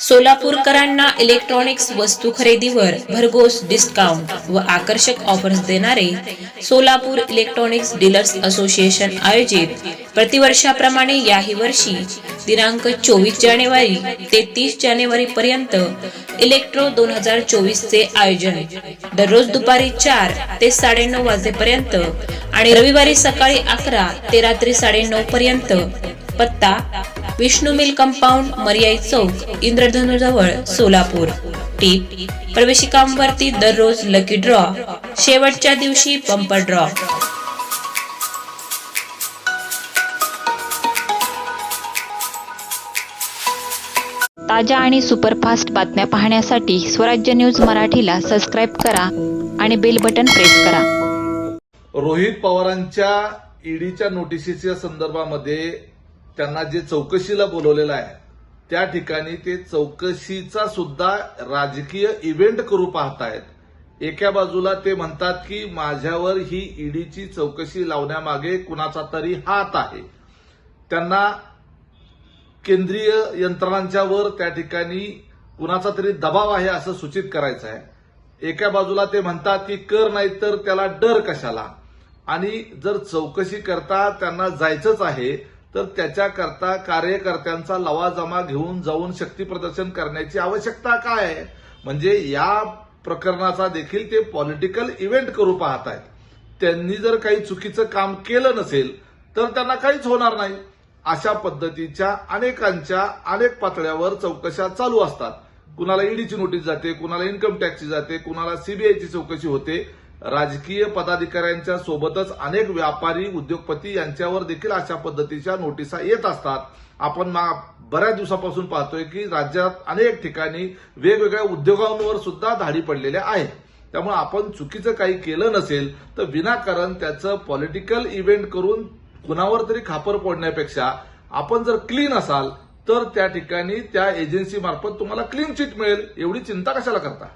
सोलापूरकरांना electronics वस्तू खरेदीवर भरघोस डिस्काउंट व आकर्षक ऑफर्स देणारे सोलापूर इलेक्ट्रॉनिक्स डीलर्स असोसिएशन आयोजित प्रतिवर्षाप्रमाणे याही वर्षी दिनांक चोवीस जानेवारी ते तीस जानेवारी पर्यंत इलेक्ट्रो दोन हजार चोवीस चे आयोजन दररोज दुपारी चार ते साडेनऊ वाजेपर्यंत आणि रविवारी सकाळी अकरा ते रात्री साडेनऊ पर्यंत पत्ता विष्णू मिल कंपाऊंड मर्याई चौक इंद्रधनुजवळ सोलापूर. टीप प्रवेशिकांवरती दररोज लकी ड्रॉ शेवटच्या दिवशी बंपर ड्रॉ ताज्या आणि सुपरफास्ट बातम्या पाहण्यासाठी स्वराज्य न्यूज मराठीला सबस्क्राईब करा आणि बेल बटन प्रेस करा. रोहित पवारांच्या ईडीच्या नोटिसीच्या संदर्भामध्ये त्यांना जे चौकशीला बोलवलेलं आहे त्या ठिकाणी ते चौकशीचा सुद्धा राजकीय इव्हेंट करू पाहतायत. एका बाजूला ते म्हणतात की माझ्यावर ही ईडीची चौकशी लावण्यामागे कुणाचा तरी हात आहे. त्यांना केंद्रीय यंत्रणांच्यावर त्या ठिकाणी कुणाचा तरी दबाव आहे असं सूचित करायचं आहे. एका बाजूला ते म्हणतात की कर नाही तर त्याला डर कशाला? आणि जर चौकशी करता त्यांना जायचंच आहे तर त्याच्याकरता कार्यकर्त्यांचा लवाजमा घेऊन जाऊन शक्ती प्रदर्शन करण्याची आवश्यकता काय आहे? म्हणजे या प्रकरणाचा देखील ते पॉलिटिकल इव्हेंट करू पाहत आहेत त्यांनी जर काही चुकीचं काम केलं नसेल तर त्यांना काहीच होणार नाही. अशा पद्धतीच्या अनेकांच्या अनेक पातळ्यावर चौकशा चालू असतात. कुणाला ईडीची नोटीस जाते कुणाला इन्कम टॅक्सची जाते कुणाला सीबीआयची चौकशी होते. राजकीय पदाधिकाऱ्यांच्या सोबतच अनेक व्यापारी उद्योगपती यांच्यावर देखील अशा पद्धतीच्या नोटिसा येत असतात. आपण मा- बऱ्याच दिवसापासून पाहतोय की राज्यात अनेक ठिकाणी वेगवेगळ्या उद्योगांवर सुद्धा धाडी पडलेल्या आहेत. त्यामुळे आपण चुकीचं काही केलं नसेल तर विनाकारण त्याचं पॉलिटिकल इव्हेंट करून कुणावर तरी खापर पडण्यापेक्षा आपण जर क्लीन असाल तर त्या ठिकाणी त्या एजन्सीमार्फत तुम्हाला क्लीन चिट मिळेल एवढी चिंता कशाला करता?